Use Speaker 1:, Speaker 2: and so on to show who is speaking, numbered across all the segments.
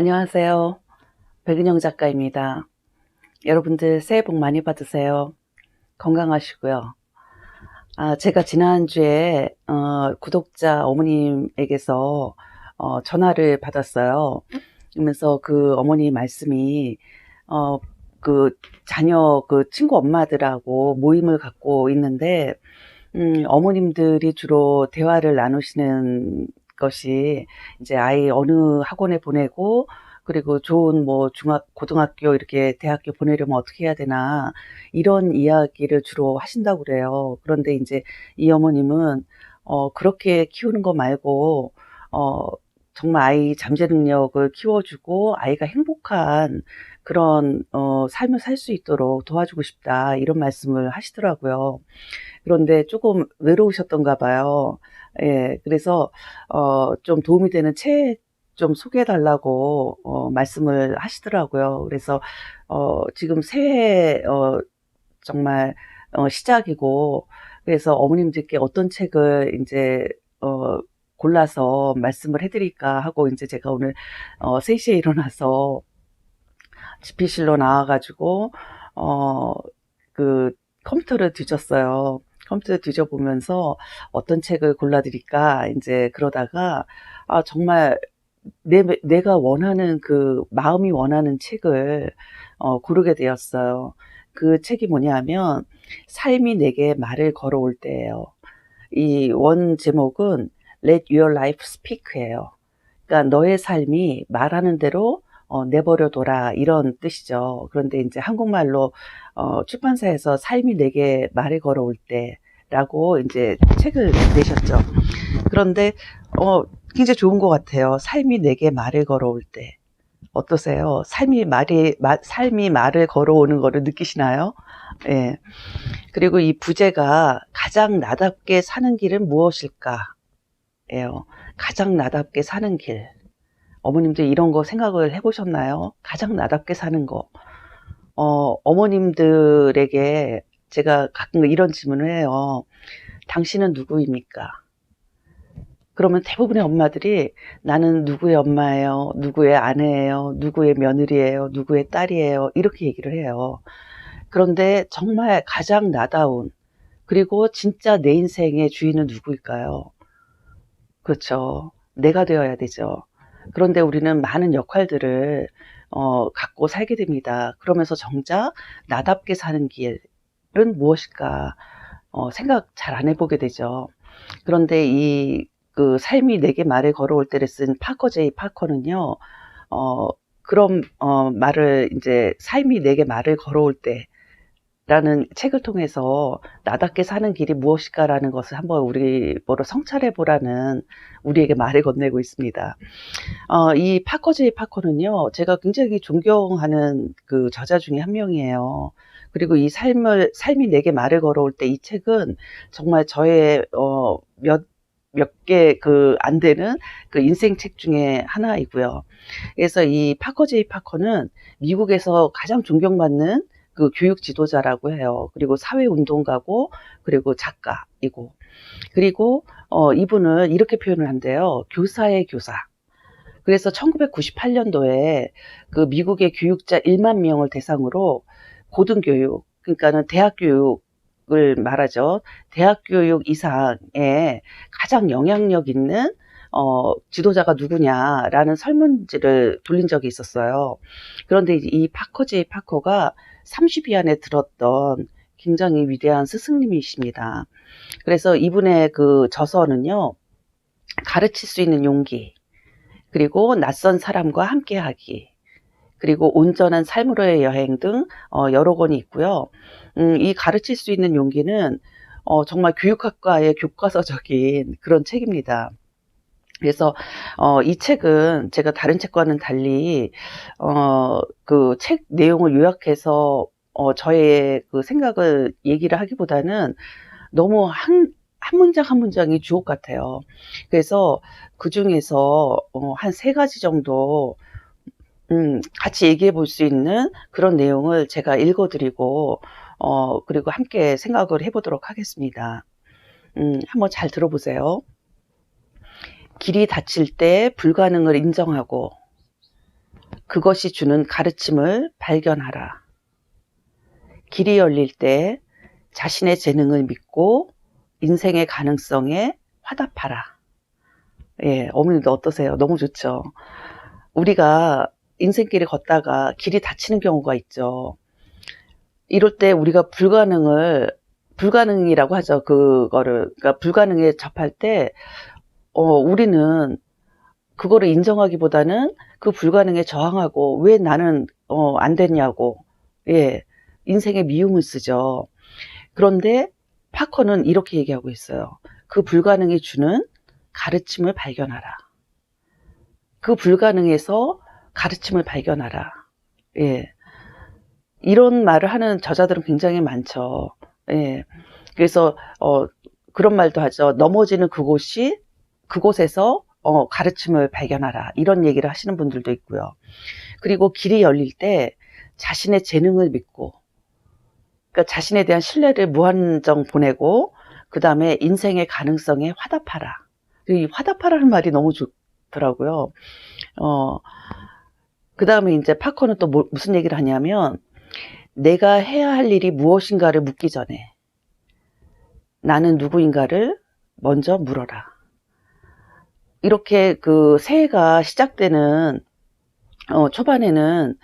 Speaker 1: 안녕하세요. 백은영 작가입니다. 여러분들 새해 복 많이 받으세요. 건강하시고요. 아, 제가 지난주에 어, 구독자 어머님에게서 어, 전화를 받았어요. 그러면서 그 어머니 말씀이 어, 그 자녀 그 친구 엄마들하고 모임을 갖고 있는데 음, 어머님들이 주로 대화를 나누시는 것이 이제 아이 어느 학원에 보내고 그리고 좋은 뭐 중학 고등학교 이렇게 대학교 보내려면 어떻게 해야 되나 이런 이야기를 주로 하신다고 그래요. 그런데 이제 이 어머님은 어 그렇게 키우는 거 말고 어 정말 아이 잠재 능력을 키워주고 아이가 행복한 그런 어 삶을 살 수 있도록 도와주고 싶다 이런 말씀을 하시더라고요. 그런데 조금 외로우셨던가 봐요. 예, 그래서 어, 좀 도움이 되는 책 좀 소개해 달라고 어, 말씀을 하시더라고요. 그래서 어, 지금 새해 어, 정말 어, 시작이고 그래서 어머님들께 어떤 책을 이제 어, 골라서 말씀을 해드릴까 하고 이제 제가 오늘 어, 3시에 일어나서 집필실로 나와가지고 어, 그 컴퓨터를 뒤졌어요. 컴퓨터 뒤져보면서 어떤 책을 골라드릴까 이제 그러다가 아 정말 내, 내가 원하는 그 마음이 원하는 책을 어, 고르게 되었어요. 그 책이 뭐냐면 삶이 내게 말을 걸어올 때예요. 이 원 제목은 Let Your Life Speak예요. 그러니까 너의 삶이 말하는 대로 어, 내버려둬라 이런 뜻이죠. 그런데 이제 한국말로 어, 출판사에서 삶이 내게 말을 걸어올 때라고 이제 책을 내셨죠. 그런데 어, 굉장히 좋은 것 같아요. 삶이 내게 말을 걸어올 때 어떠세요? 삶이 말이 마, 삶이 말을 걸어오는 거를 느끼시나요? 예. 그리고 이 부제가 가장 나답게 사는 길은 무엇일까? 예요. 가장 나답게 사는 길. 어머님들 이런 거 생각을 해보셨나요? 가장 나답게 사는 거. 어, 어머님들에게 제가 가끔 이런 질문을 해요. 당신은 누구입니까? 그러면 대부분의 엄마들이 나는 누구의 엄마예요, 누구의 아내예요, 누구의 며느리예요, 누구의 딸이에요, 이렇게 얘기를 해요. 그런데 정말 가장 나다운, 그리고 진짜 내 인생의 주인은 누구일까요? 그렇죠. 내가 되어야 되죠. 그런데 우리는 많은 역할들을 어, 갖고 살게 됩니다. 그러면서 정작 나답게 사는 길은 무엇일까 어, 생각 잘 안 해보게 되죠. 그런데 이 그 삶이 내게 말을 걸어올 때를 쓴 파커 제이 파커는요, 어, 그런 어, 말을 이제 삶이 내게 말을 걸어올 때 라는 책을 통해서 나답게 사는 길이 무엇일까라는 것을 한번 우리 뭐로 성찰해 보라는 우리에게 말을 건네고 있습니다. 어, 이 파커 제이 파커는요, 제가 굉장히 존경하는 그 저자 중에 한 명이에요. 그리고 이 삶을 삶이 내게 말을 걸어올 때 이 책은 정말 저의 어, 몇 몇개그안 되는 그 인생 책 중에 하나이고요. 그래서 이 파커 제이 파커는 미국에서 가장 존경받는 그 교육 지도자라고 해요. 그리고 사회 운동가고, 그리고 작가이고. 그리고, 어, 이분은 이렇게 표현을 한대요. 교사의 교사. 그래서 1998년도에 그 미국의 교육자 1만 명을 대상으로 고등교육, 그러니까는 대학 교육 을 말하죠. 대학 교육 이상의 가장 영향력 있는 어, 지도자가 누구냐라는 설문지를 돌린 적이 있었어요. 그런데 이 파커지 파커가 30위 안에 들었던 굉장히 위대한 스승님이십니다. 그래서 이분의 그 저서는요, 가르칠 수 있는 용기, 그리고 낯선 사람과 함께하기, 그리고 온전한 삶으로의 여행 등 어, 여러 권이 있고요. 음, 이 가르칠 수 있는 용기는 어, 정말 교육학과의 교과서적인 그런 책입니다. 그래서 어, 이 책은 제가 다른 책과는 달리 어, 그 책 내용을 요약해서 어, 저의 그 생각을 얘기를 하기보다는 너무 한, 한 문장 한 문장이 주옥 같아요. 그래서 그 중에서 어, 한 세 가지 정도 음, 같이 얘기해 볼 수 있는 그런 내용을 제가 읽어드리고 어, 그리고 함께 생각을 해보도록 하겠습니다. 음, 한번 잘 들어보세요. 길이 닫힐 때 불가능을 인정하고 그것이 주는 가르침을 발견하라. 길이 열릴 때 자신의 재능을 믿고 인생의 가능성에 화답하라. 예, 어머님도 어떠세요? 너무 좋죠. 우리가 인생길을 걷다가 길이 닫히는 경우가 있죠. 이럴 때 우리가 불가능을 불가능이라고 하죠. 그거를 그러니까 불가능에 접할 때 어, 우리는 그거를 인정하기보다는 그 불가능에 저항하고 왜 나는 어, 안 됐냐고 예 인생의 미움을 쓰죠. 그런데 파커는 이렇게 얘기하고 있어요. 그 불가능이 주는 가르침을 발견하라. 그 불가능에서 가르침을 발견하라. 예. 이런 말을 하는 저자들은 굉장히 많죠. 예. 그래서, 어, 그런 말도 하죠. 넘어지는 그곳이, 그곳에서, 어, 가르침을 발견하라. 이런 얘기를 하시는 분들도 있고요. 그리고 길이 열릴 때 자신의 재능을 믿고, 그러니까 자신에 대한 신뢰를 무한정 보내고, 그 다음에 인생의 가능성에 화답하라. 이 화답하라는 말이 너무 좋더라고요. 어, 그 다음에 이제 파커는 또 뭐- 무슨 얘기를 하냐면, 내가 해야 할 일이 무엇인가를 묻기 전에 나는 누구인가를 먼저 물어라. 이렇게 그 새해가 시작되는 어, 초반에는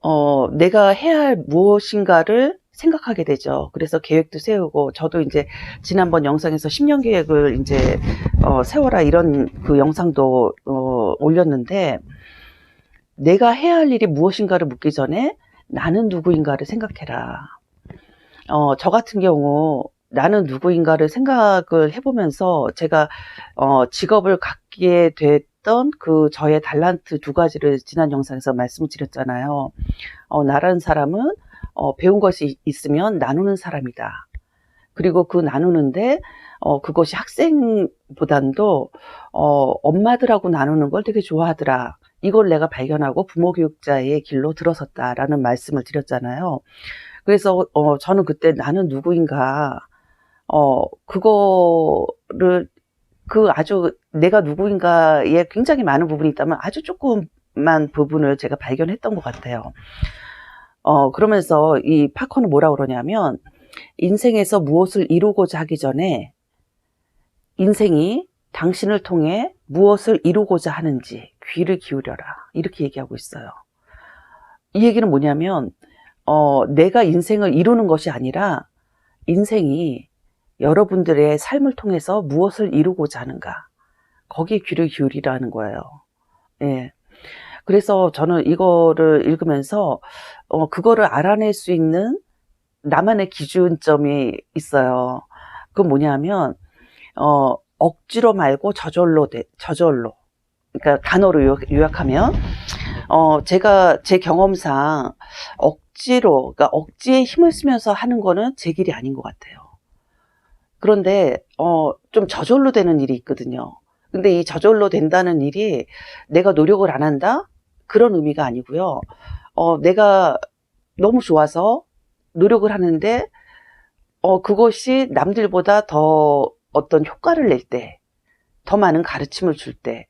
Speaker 1: 어, 내가 해야 할 무엇인가를 생각하게 되죠. 그래서 계획도 세우고 저도 이제 지난번 영상에서 10년 계획을 이제 어, 세워라 이런 그 영상도 어, 올렸는데 내가 해야 할 일이 무엇인가를 묻기 전에 나는 누구인가를 생각해라. 어, 저 같은 경우 나는 누구인가를 생각을 해보면서 제가 어, 직업을 갖게 됐던 그 저의 달란트 두 가지를 지난 영상에서 말씀을 드렸잖아요. 어, 나라는 사람은 어, 배운 것이 있으면 나누는 사람이다. 그리고 그 나누는데 어, 그것이 학생보단도 어, 엄마들하고 나누는 걸 되게 좋아하더라. 이걸 내가 발견하고 부모 교육자의 길로 들어섰다라는 말씀을 드렸잖아요. 그래서 어, 저는 그때 나는 누구인가 어 그거를 그 아주 내가 누구인가에 굉장히 많은 부분이 있다면 아주 조금만 부분을 제가 발견했던 것 같아요. 어 그러면서 이 파커는 뭐라 그러냐면 인생에서 무엇을 이루고자 하기 전에 인생이 당신을 통해 무엇을 이루고자 하는지 귀를 기울여라. 이렇게 얘기하고 있어요. 이 얘기는 뭐냐면, 어, 내가 인생을 이루는 것이 아니라 인생이 여러분들의 삶을 통해서 무엇을 이루고자 하는가. 거기에 귀를 기울이라는 거예요. 예. 그래서 저는 이거를 읽으면서, 어, 그거를 알아낼 수 있는 나만의 기준점이 있어요. 그건 뭐냐면, 어, 억지로 말고 저절로, 돼, 저절로. 그러니까 단어로 요약, 요약 하면, 어, 제가 제 경험상 억지로, 그러니까 억지에 힘을 쓰면서 하는 거는 제 길이 아닌 것 같아요. 그런데, 어, 좀 저절로 되는 일이 있거든요. 근데 이 저절로 된다는 일이 내가 노력을 안 한다? 그런 의미가 아니고요. 어, 내가 너무 좋아서 노력을 하는데, 어, 그것이 남들보다 더 어떤 효과를 낼 때, 더 많은 가르침을 줄 때,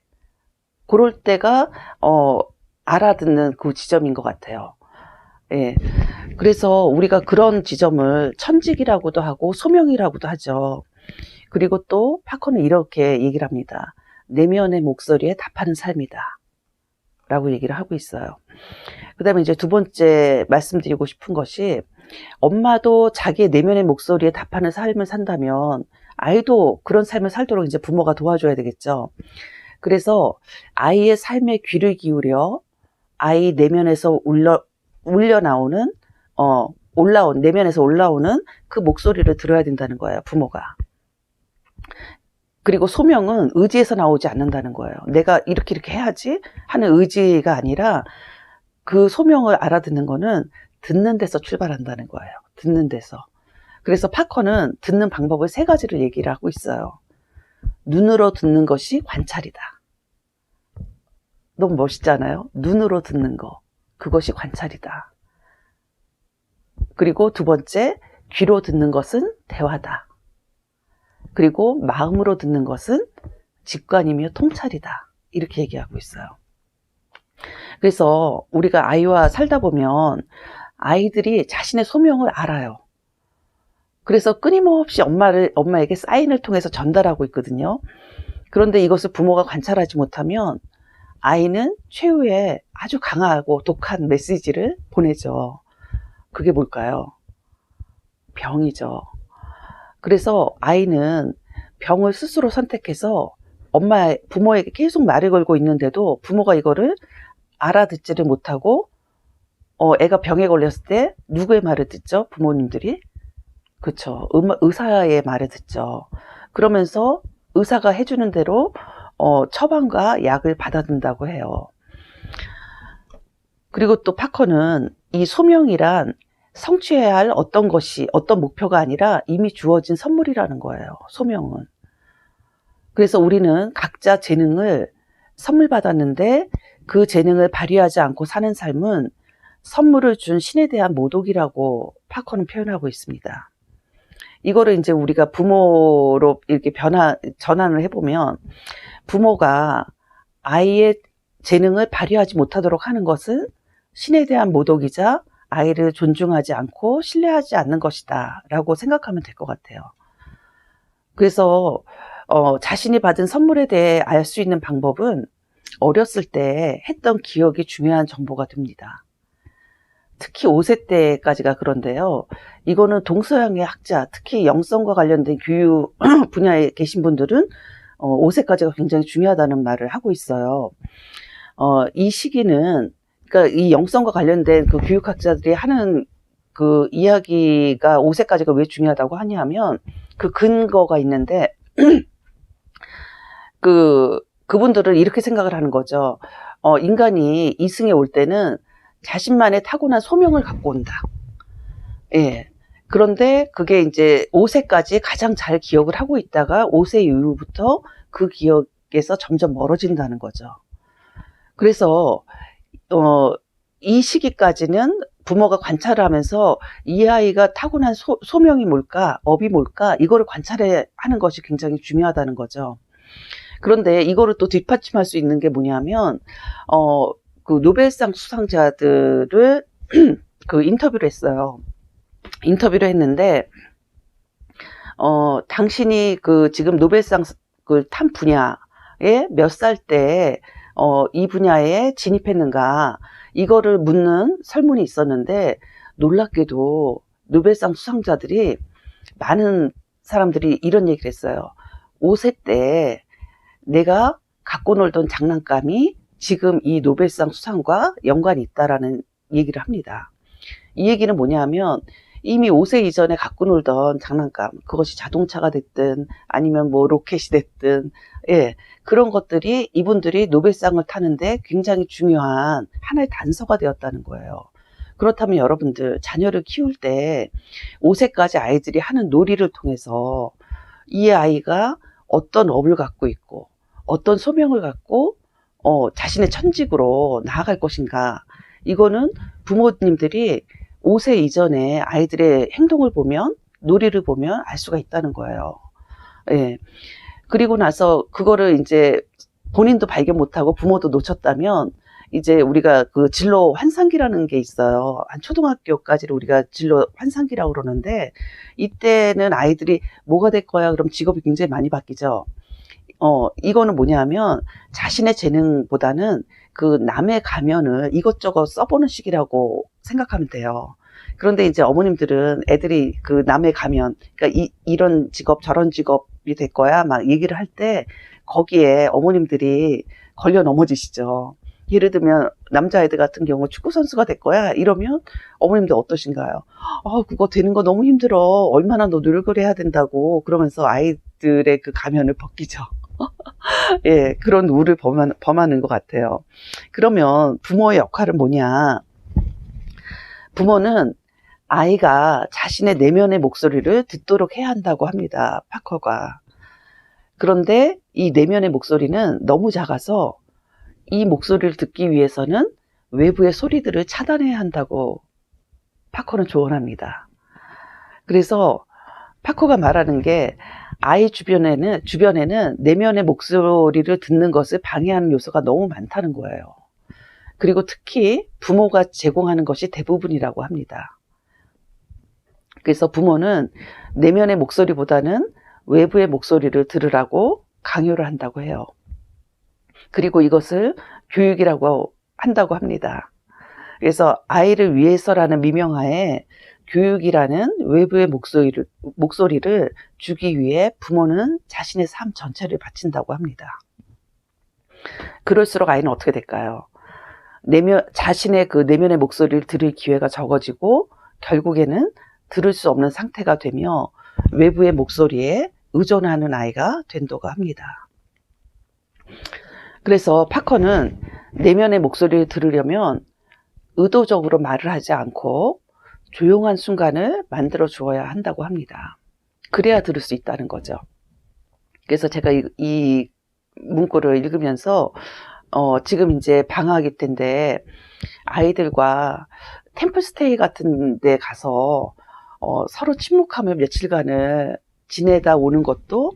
Speaker 1: 그럴 때가, 어, 알아듣는 그 지점인 것 같아요. 예. 그래서 우리가 그런 지점을 천직이라고도 하고 소명이라고도 하죠. 그리고 또 파커는 이렇게 얘기를 합니다. 내면의 목소리에 답하는 삶이다. 라고 얘기를 하고 있어요. 그 다음에 이제 두 번째 말씀드리고 싶은 것이 엄마도 자기의 내면의 목소리에 답하는 삶을 산다면 아이도 그런 삶을 살도록 이제 부모가 도와줘야 되겠죠. 그래서 아이의 삶에 귀를 기울여 아이 내면에서 울려, 울려 나오는, 어, 올라온, 내면에서 올라오는 그 목소리를 들어야 된다는 거예요, 부모가. 그리고 소명은 의지에서 나오지 않는다는 거예요. 내가 이렇게 이렇게 해야지 하는 의지가 아니라 그 소명을 알아듣는 거는 듣는 데서 출발한다는 거예요. 듣는 데서. 그래서 파커는 듣는 방법을 세 가지를 얘기를 하고 있어요. 눈으로 듣는 것이 관찰이다. 너무 멋있잖아요. 눈으로 듣는 거. 그것이 관찰이다. 그리고 두 번째, 귀로 듣는 것은 대화다. 그리고 마음으로 듣는 것은 직관이며 통찰이다. 이렇게 얘기하고 있어요. 그래서 우리가 아이와 살다 보면 아이들이 자신의 소명을 알아요. 그래서 끊임없이 엄마를, 엄마에게 사인을 통해서 전달하고 있거든요. 그런데 이것을 부모가 관찰하지 못하면 아이는 최후의 아주 강하고 독한 메시지를 보내죠. 그게 뭘까요? 병이죠. 그래서 아이는 병을 스스로 선택해서 엄마, 부모에게 계속 말을 걸고 있는데도 부모가 이거를 알아듣지를 못하고, 어, 애가 병에 걸렸을 때 누구의 말을 듣죠? 부모님들이? 그쵸. 음- 의사의 말을 듣죠. 그러면서 의사가 해주는 대로, 어, 처방과 약을 받아든다고 해요. 그리고 또 파커는 이 소명이란 성취해야 할 어떤 것이 어떤 목표가 아니라 이미 주어진 선물이라는 거예요. 소명은. 그래서 우리는 각자 재능을 선물 받았는데 그 재능을 발휘하지 않고 사는 삶은 선물을 준 신에 대한 모독이라고 파커는 표현하고 있습니다. 이거를 이제 우리가 부모로 이렇게 변화, 전환을 해보면 부모가 아이의 재능을 발휘하지 못하도록 하는 것은 신에 대한 모독이자 아이를 존중하지 않고 신뢰하지 않는 것이다 라고 생각하면 될 것 같아요. 그래서 어, 자신이 받은 선물에 대해 알 수 있는 방법은 어렸을 때 했던 기억이 중요한 정보가 됩니다. 특히 5세 때까지가 그런데요. 이거는 동서양의 학자, 특히 영성과 관련된 교육 분야에 계신 분들은 어, 5세까지가 굉장히 중요하다는 말을 하고 있어요. 어, 이 시기는 그러니까 이 영성과 관련된 그 교육학자들이 하는 그 이야기가 5세까지가 왜 중요하다고 하냐면 그 근거가 있는데 그 그분들은 이렇게 생각을 하는 거죠. 어, 인간이 이승에 올 때는 자신만의 타고난 소명을 갖고 온다. 예. 그런데 그게 이제 5세까지 가장 잘 기억을 하고 있다가 5세 이후부터 그 기억에서 점점 멀어진다는 거죠. 그래서 어, 이 시기까지는 부모가 관찰을 하면서 이 아이가 타고난 소, 소명이 뭘까, 업이 뭘까, 이거를 관찰해 하는 것이 굉장히 중요하다는 거죠. 그런데 이거를 또 뒷받침할 수 있는 게 뭐냐면, 어, 그 노벨상 수상자들을 그 인터뷰를 했어요. 인터뷰를 했는데, 어, 당신이 그 지금 노벨상 그탄 분야에 몇 살 때, 어, 이 분야에 진입했는가, 이거를 묻는 설문이 있었는데, 놀랍게도 노벨상 수상자들이 많은 사람들이 이런 얘기를 했어요. 5세 때 내가 갖고 놀던 장난감이 지금 이 노벨상 수상과 연관이 있다라는 얘기를 합니다. 이 얘기는 뭐냐면 이미 5세 이전에 갖고 놀던 장난감, 그것이 자동차가 됐든 아니면 뭐 로켓이 됐든, 예, 그런 것들이 이분들이 노벨상을 타는데 굉장히 중요한 하나의 단서가 되었다는 거예요. 그렇다면 여러분들 자녀를 키울 때 5세까지 아이들이 하는 놀이를 통해서 이 아이가 어떤 업을 갖고 있고 어떤 소명을 갖고 어, 자신의 천직으로 나아갈 것인가 이거는 부모님들이 5세 이전에 아이들의 행동을 보면 놀이를 보면 알 수가 있다는 거예요. 예. 그리고 나서 그거를 이제 본인도 발견 못하고 부모도 놓쳤다면 이제 우리가 그 진로 환상기라는 게 있어요. 한 초등학교까지를 우리가 진로 환상기라고 그러는데 이때는 아이들이 뭐가 될 거야? 그럼 직업이 굉장히 많이 바뀌죠. 어, 이거는 뭐냐면 자신의 재능보다는 그 남의 가면을 이것저것 써보는 시기라고 생각하면 돼요. 그런데 이제 어머님들은 애들이 그 남의 가면, 그러니까 이, 이런 직업, 저런 직업이 될 거야 막 얘기를 할 때 거기에 어머님들이 걸려 넘어지시죠. 예를 들면 남자애들 같은 경우 축구 선수가 될 거야 이러면 어머님들 어떠신가요? 아 그거 되는 거 너무 힘들어 얼마나 너 노력을 해야 된다고 그러면서 아이들의 그 가면을 벗기죠. 예 그런 우를 범하, 범하는 것 같아요. 그러면 부모의 역할은 뭐냐? 부모는 아이가 자신의 내면의 목소리를 듣도록 해야 한다고 합니다. 파커가. 그런데 이 내면의 목소리는 너무 작아서 이 목소리를 듣기 위해서는 외부의 소리들을 차단해야 한다고 파커는 조언합니다. 그래서 파커가 말하는 게 아이 주변에는 주변에는 내면의 목소리를 듣는 것을 방해하는 요소가 너무 많다는 거예요. 그리고 특히 부모가 제공하는 것이 대부분이라고 합니다. 그래서 부모는 내면의 목소리보다는 외부의 목소리를 들으라고 강요를 한다고 해요. 그리고 이것을 교육이라고 한다고 합니다. 그래서 아이를 위해서라는 미명하에 교육이라는 외부의 목소리를, 목소리를 주기 위해 부모는 자신의 삶 전체를 바친다고 합니다. 그럴수록 아이는 어떻게 될까요? 내면, 자신의 그 내면의 목소리를 들을 기회가 적어지고 결국에는 들을 수 없는 상태가 되며 외부의 목소리에 의존하는 아이가 된다고 합니다. 그래서 파커는 내면의 목소리를 들으려면 의도적으로 말을 하지 않고 조용한 순간을 만들어 주어야 한다고 합니다. 그래야 들을 수 있다는 거죠. 그래서 제가 이, 이 문구를 읽으면서 어, 지금 이제 방학일 텐데 아이들과 템플스테이 같은 데 가서 어, 서로 침묵하며 며칠간을 지내다 오는 것도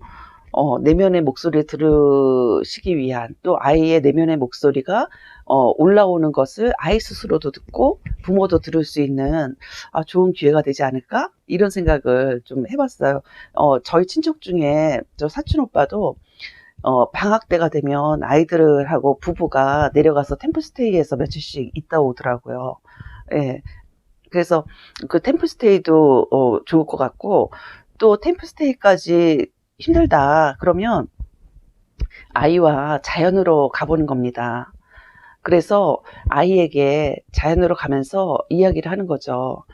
Speaker 1: 어, 내면의 목소리를 들으시기 위한 또 아이의 내면의 목소리가 어, 올라오는 것을 아이 스스로도 듣고 부모도 들을 수 있는 아, 좋은 기회가 되지 않을까 이런 생각을 좀 해봤어요. 어, 저희 친척 중에 저 사촌 오빠도 어, 방학 때가 되면 아이들하고 부부가 내려가서 템플스테이에서 며칠씩 있다 오더라고요. 예. 그래서 그 템플스테이도 어, 좋을 것 같고 또 템플스테이까지 힘들다 그러면 아이와 자연으로 가보는 겁니다. 그래서 아이에게 자연으로 가면서 이야기를 하는 거죠.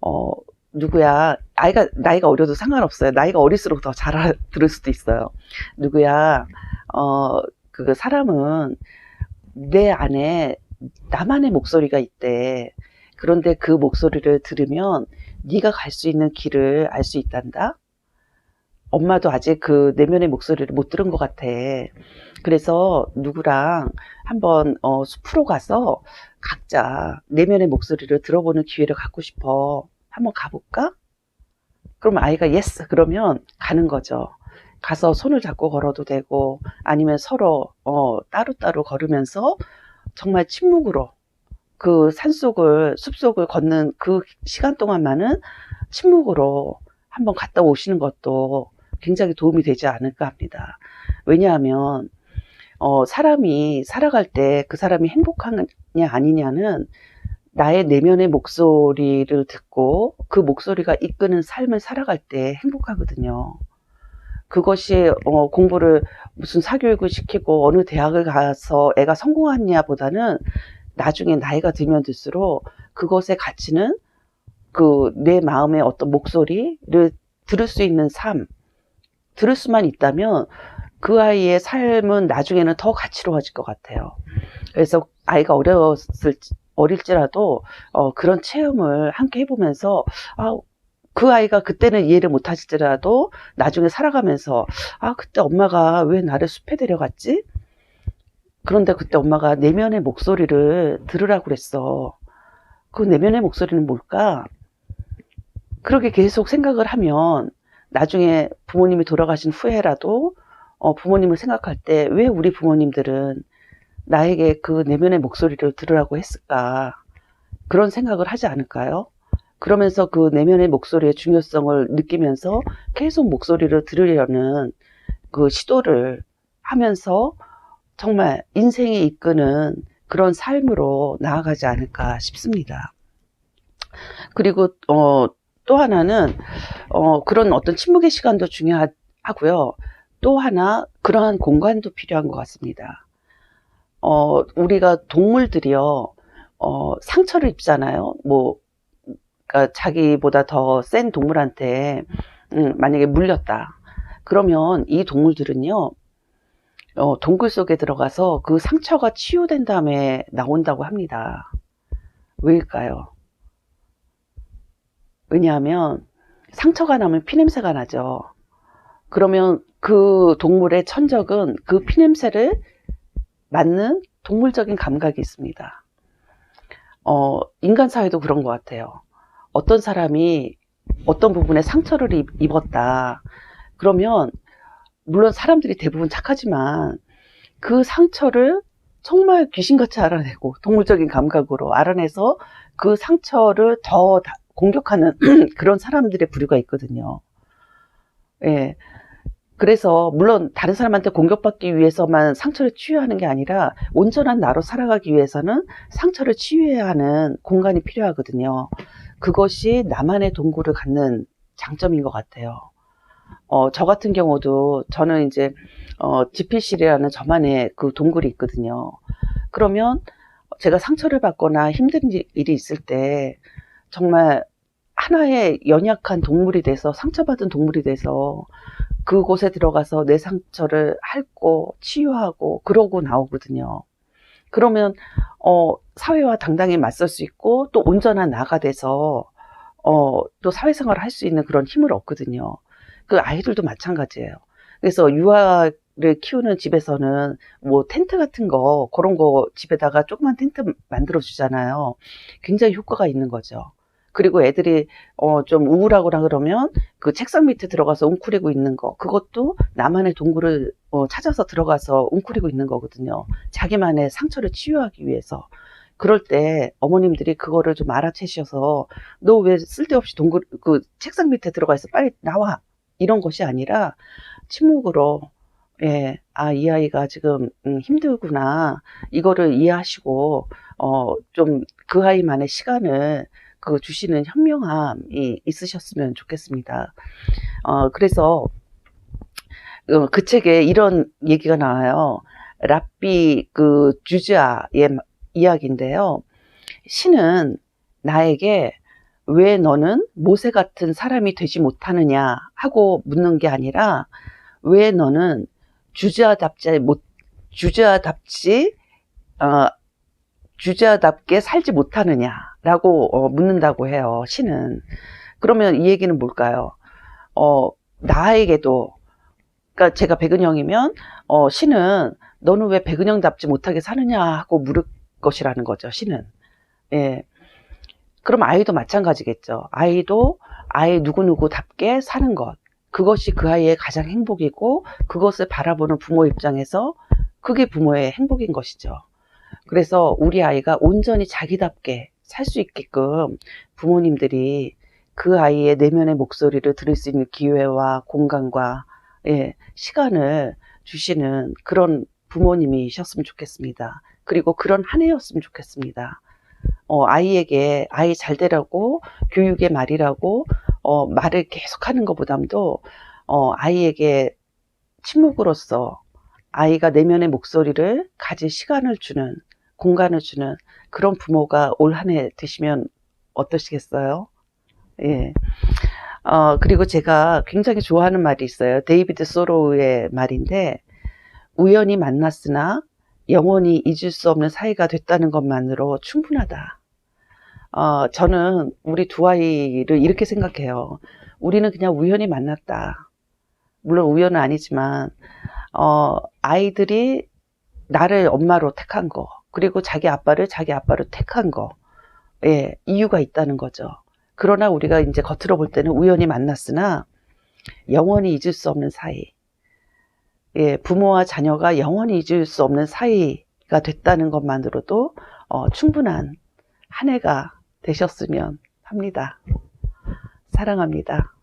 Speaker 1: 어, 누구야, 아이가, 나이가 어려도 상관없어요. 나이가 어릴수록 더잘 들을 수도 있어요. 누구야, 어, 그 사람은 내 안에 나만의 목소리가 있대. 그런데 그 목소리를 들으면 네가 갈 수 있는 길을 알 수 있단다. 엄마도 아직 그 내면의 목소리를 못 들은 것 같아. 그래서 누구랑 한번 어, 숲으로 가서 각자 내면의 목소리를 들어보는 기회를 갖고 싶어. 한번 가볼까? 그럼 아이가 예스 그러면 가는 거죠. 가서 손을 잡고 걸어도 되고 아니면 서로 어, 따로따로 걸으면서 정말 침묵으로 그 산속을 숲속을 걷는 그 시간 동안만은 침묵으로 한번 갔다 오시는 것도 굉장히 도움이 되지 않을까 합니다. 왜냐하면 어, 사람이 살아갈 때 그 사람이 행복하냐 아니냐는 나의 내면의 목소리를 듣고 그 목소리가 이끄는 삶을 살아갈 때 행복하거든요. 그것이 어, 공부를 무슨 사교육을 시키고 어느 대학을 가서 애가 성공하냐 보다는 나중에 나이가 들면 들수록 그것의 가치는 그 내 마음의 어떤 목소리를 들을 수 있는 삶, 들을 수만 있다면 그 아이의 삶은 나중에는 더 가치로워질 것 같아요. 그래서 아이가 어렸을 어릴지라도 어, 그런 체험을 함께 해보면서 아, 그 아이가 그때는 이해를 못하실지라도 나중에 살아가면서 아 그때 엄마가 왜 나를 숲에 데려갔지? 그런데 그때 엄마가 내면의 목소리를 들으라고 그랬어. 그 내면의 목소리는 뭘까? 그렇게 계속 생각을 하면 나중에 부모님이 돌아가신 후에라도 어, 부모님을 생각할 때 왜 우리 부모님들은 나에게 그 내면의 목소리를 들으라고 했을까? 그런 생각을 하지 않을까요? 그러면서 그 내면의 목소리의 중요성을 느끼면서 계속 목소리를 들으려는 그 시도를 하면서 정말 인생에 이끄는 그런 삶으로 나아가지 않을까 싶습니다. 그리고 어, 또 하나는 어, 그런 어떤 침묵의 시간도 중요하고요. 또 하나 그러한 공간도 필요한 것 같습니다. 어, 우리가 동물들이요, 어, 상처를 입잖아요. 뭐, 그러니까 자기보다 더 센 동물한테 음, 만약에 물렸다. 그러면 이 동물들은요, 어, 동굴 속에 들어가서 그 상처가 치유된 다음에 나온다고 합니다. 왜일까요? 왜냐하면 상처가 나면 피냄새가 나죠. 그러면 그 동물의 천적은 그 피냄새를 맡는 동물적인 감각이 있습니다. 어, 인간 사회도 그런 것 같아요. 어떤 사람이 어떤 부분에 상처를 입었다. 그러면, 물론 사람들이 대부분 착하지만 그 상처를 정말 귀신같이 알아내고 동물적인 감각으로 알아내서 그 상처를 더 다- 공격하는 그런 사람들의 부류가 있거든요. 예. 그래서 물론 다른 사람한테 공격받기 위해서만 상처를 치유하는 게 아니라 온전한 나로 살아가기 위해서는 상처를 치유해야 하는 공간이 필요하거든요. 그것이 나만의 동굴을 갖는 장점인 것 같아요. 어, 저 같은 경우도 저는 이제 어, 지필실이라는 저만의 그 동굴이 있거든요. 그러면 제가 상처를 받거나 힘든 일- 일이 있을 때 정말 하나의 연약한 동물이 돼서 상처받은 동물이 돼서 그곳에 들어가서 내 상처를 핥고 치유하고 그러고 나오거든요. 그러면 어, 사회와 당당히 맞설 수 있고 또 온전한 나가 돼서 어, 또 사회생활을 할 수 있는 그런 힘을 얻거든요. 그 아이들도 마찬가지예요. 그래서 유아를 키우는 집에서는 뭐 텐트 같은 거 그런 거 집에다가 조그만 텐트 만들어 주잖아요. 굉장히 효과가 있는 거죠. 그리고 애들이 어 좀 우울하거나 그러면 그 책상 밑에 들어가서 웅크리고 있는 거 그것도 나만의 동굴을 어 찾아서 들어가서 웅크리고 있는 거거든요. 자기만의 상처를 치유하기 위해서. 그럴 때 어머님들이 그거를 좀 알아채셔서 너 왜 쓸데없이 동굴 그 책상 밑에 들어가 있어 빨리 나와 이런 것이 아니라 침묵으로 예, 아, 이 아이가 지금 음, 힘들구나. 이거를 이해하시고 어, 좀 그 아이만의 시간을 그 주시는 현명함이 있으셨으면 좋겠습니다. 어, 그래서 어, 그 책에 이런 얘기가 나와요. 랍비 그 주자의 마- 이야기인데요. 신은 나에게 왜 너는 모세 같은 사람이 되지 못하느냐 하고 묻는 게 아니라 왜 너는 주자답지 못 주자답지 어, 주자답게 살지 못하느냐 라고 어, 묻는다고 해요. 신은 그러면 이 얘기는 뭘까요? 어, 나에게도 그러니까 제가 백은영이면 어, 신은 너는 왜 백은영답지 못하게 사느냐 하고 물을 것이라는 거죠. 신은 예. 그럼 아이도 마찬가지겠죠. 아이도 아이 누구누구답게 사는 것. 그것이 그 아이의 가장 행복이고 그것을 바라보는 부모 입장에서 그게 부모의 행복인 것이죠. 그래서 우리 아이가 온전히 자기답게 살 수 있게끔 부모님들이 그 아이의 내면의 목소리를 들을 수 있는 기회와 공간과 예, 시간을 주시는 그런 부모님이셨으면 좋겠습니다. 그리고 그런 한 해였으면 좋겠습니다. 어, 아이에게 아이 잘 되라고 교육의 말이라고 어, 말을 계속하는 것보담도 어, 아이에게 침묵으로서 아이가 내면의 목소리를 가질 시간을 주는 공간을 주는 그런 부모가 올 한 해 되시면 어떠시겠어요? 예. 어, 그리고 제가 굉장히 좋아하는 말이 있어요. 데이비드 소로우의 말인데, 우연히 만났으나 영원히 잊을 수 없는 사이가 됐다는 것만으로 충분하다. 어, 저는 우리 두 아이를 이렇게 생각해요. 우리는 그냥 우연히 만났다. 물론 우연은 아니지만, 어, 아이들이 나를 엄마로 택한 거, 그리고 자기 아빠를 자기 아빠로 택한 거, 예, 이유가 있다는 거죠. 그러나 우리가 이제 겉으로 볼 때는 우연히 만났으나 영원히 잊을 수 없는 사이. 예, 부모와 자녀가 영원히 잊을 수 없는 사이가 됐다는 것만으로도 어, 충분한 한 해가 되셨으면 합니다. 사랑합니다.